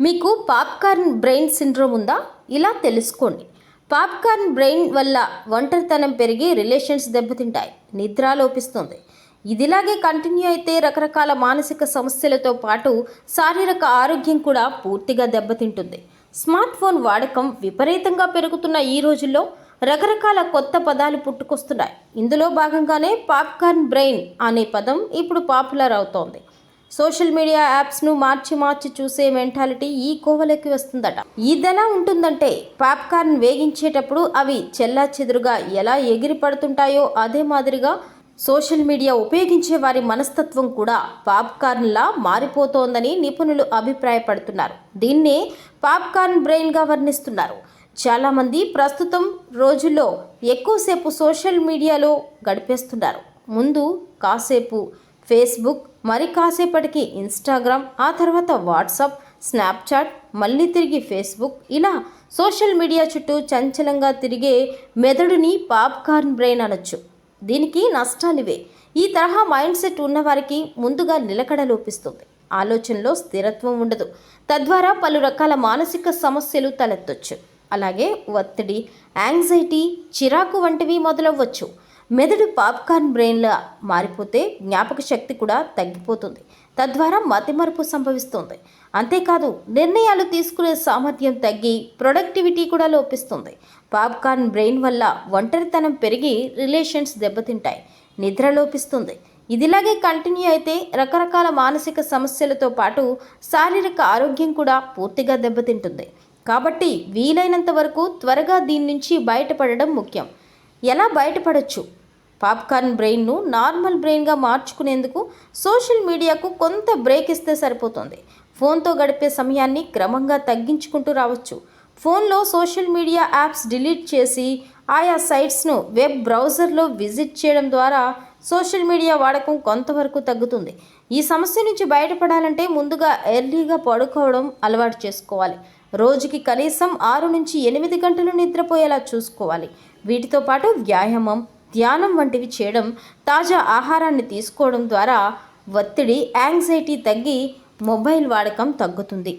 మీకు popcorn brain syndrome ఉందా? ఇలా తెలుసుకోండి. పాప్కార్న్ బ్రెయిన్ వల్ల ఒంటరితనం పెరిగి రిలేషన్స్ దెబ్బతింటాయి. నిద్ర లోపిస్తుంది. ఇదిలాగే కంటిన్యూ అయితే రకరకాల మానసిక సమస్యలతో పాటు శారీరక ఆరోగ్యం కూడా పూర్తిగా దెబ్బతింటుంది. స్మార్ట్ ఫోన్ వాడకం విపరీతంగా పెరుగుతున్న ఈ రోజుల్లో రకరకాల కొత్త పదాలు పుట్టుకొస్తున్నాయి. ఇందులో భాగంగానే పాప్కార్న్ బ్రెయిన్ అనే పదం ఇప్పుడు పాపులర్ అవుతోంది. సోషల్ మీడియా యాప్స్ను మార్చి మార్చి చూసే మెంటాలిటీ ఈ కోవలోకి వస్తుందట. ఇదెలా ఉంటుందంటే పాప్కార్న్ వేగించేటప్పుడు అవి చెల్లా చెదురుగా ఎలా ఎగిరి పడుతుంటాయో అదే మాదిరిగా సోషల్ మీడియా ఉపయోగించే వారి మనస్తత్వం కూడా పాప్కార్న్లా మారిపోతోందని నిపుణులు అభిప్రాయపడుతున్నారు. దీన్నే పాప్కార్న్ బ్రెయిన్గా వర్ణిస్తున్నారు. చాలామంది ప్రస్తుతం రోజుల్లో ఎక్కువసేపు సోషల్ మీడియాలో గడిపేస్తున్నారు. ముందు కాసేపు ఫేస్బుక్ మరి కాసేపటికి ఇన్స్టాగ్రామ్ ఆ తర్వాత వాట్సాప్ స్నాప్చాట్ మళ్ళీ తిరిగి ఫేస్బుక్. ఇలా సోషల్ మీడియా చుట్టూ చంచలంగా తిరిగే మెదడుని పాప్కార్న్ బ్రెయిన్ అనొచ్చు. దీనికి నష్టాలివే. ఈ తరహా మైండ్ సెట్ ఉన్నవారికి ముందుగా నిలకడ లోపిస్తుంది. ఆలోచనలో స్థిరత్వం ఉండదు. తద్వారా పలు రకాల మానసిక సమస్యలు తలెత్తొచ్చు. అలాగే ఒత్తిడి యాంగ్జైటీ చిరాకు వంటివి మొదలవ్వచ్చు. మెదడు పాప్కార్న్ బ్రెయిన్లా మారిపోతే జ్ఞాపక శక్తి కూడా తగ్గిపోతుంది. తద్వారా మతిమరుపు సంభవిస్తుంది. అంతేకాదు నిర్ణయాలు తీసుకునే సామర్థ్యం తగ్గి ప్రొడక్టివిటీ కూడా లోపిస్తుంది. పాప్కార్న్ బ్రెయిన్ వల్ల ఒంటరితనం పెరిగి రిలేషన్స్ దెబ్బతింటాయి. నిద్ర లోపిస్తుంది. ఇదిలాగే కంటిన్యూ అయితే రకరకాల మానసిక సమస్యలతో పాటు శారీరక ఆరోగ్యం కూడా పూర్తిగా దెబ్బతింటుంది. కాబట్టి వీలైనంత వరకు త్వరగా దీని నుంచి బయటపడడం ముఖ్యం. ఎలా బయటపడచ్చు? పాప్కార్న్ బ్రెయిన్ను నార్మల్ బ్రెయిన్గా మార్చుకునేందుకు సోషల్ మీడియాకు కొంత బ్రేక్ ఇస్తే సరిపోతుంది. ఫోన్తో గడిపే సమయాన్ని క్రమంగా తగ్గించుకుంటూ రావచ్చు. ఫోన్లో సోషల్ మీడియా యాప్స్ డిలీట్ చేసి ఆయా సైట్స్ను వెబ్ బ్రౌజర్లో విజిట్ చేయడం ద్వారా సోషల్ మీడియా వాడకం కొంతవరకు తగ్గుతుంది. ఈ సమస్య నుంచి బయటపడాలంటే ముందుగా ఎర్లీగా పడుకోవడం అలవాటు చేసుకోవాలి. రోజుకి కనీసం ఆరు నుంచి ఎనిమిది గంటలు నిద్రపోయేలా చూసుకోవాలి. వీటితో పాటు వ్యాయామం ధ్యానం వంటివి చేయడం తాజా ఆహారాన్ని తీసుకోవడం ద్వారా ఒత్తిడి యాంగ్జైటీ తగ్గి మొబైల్ వాడకం తగ్గుతుంది.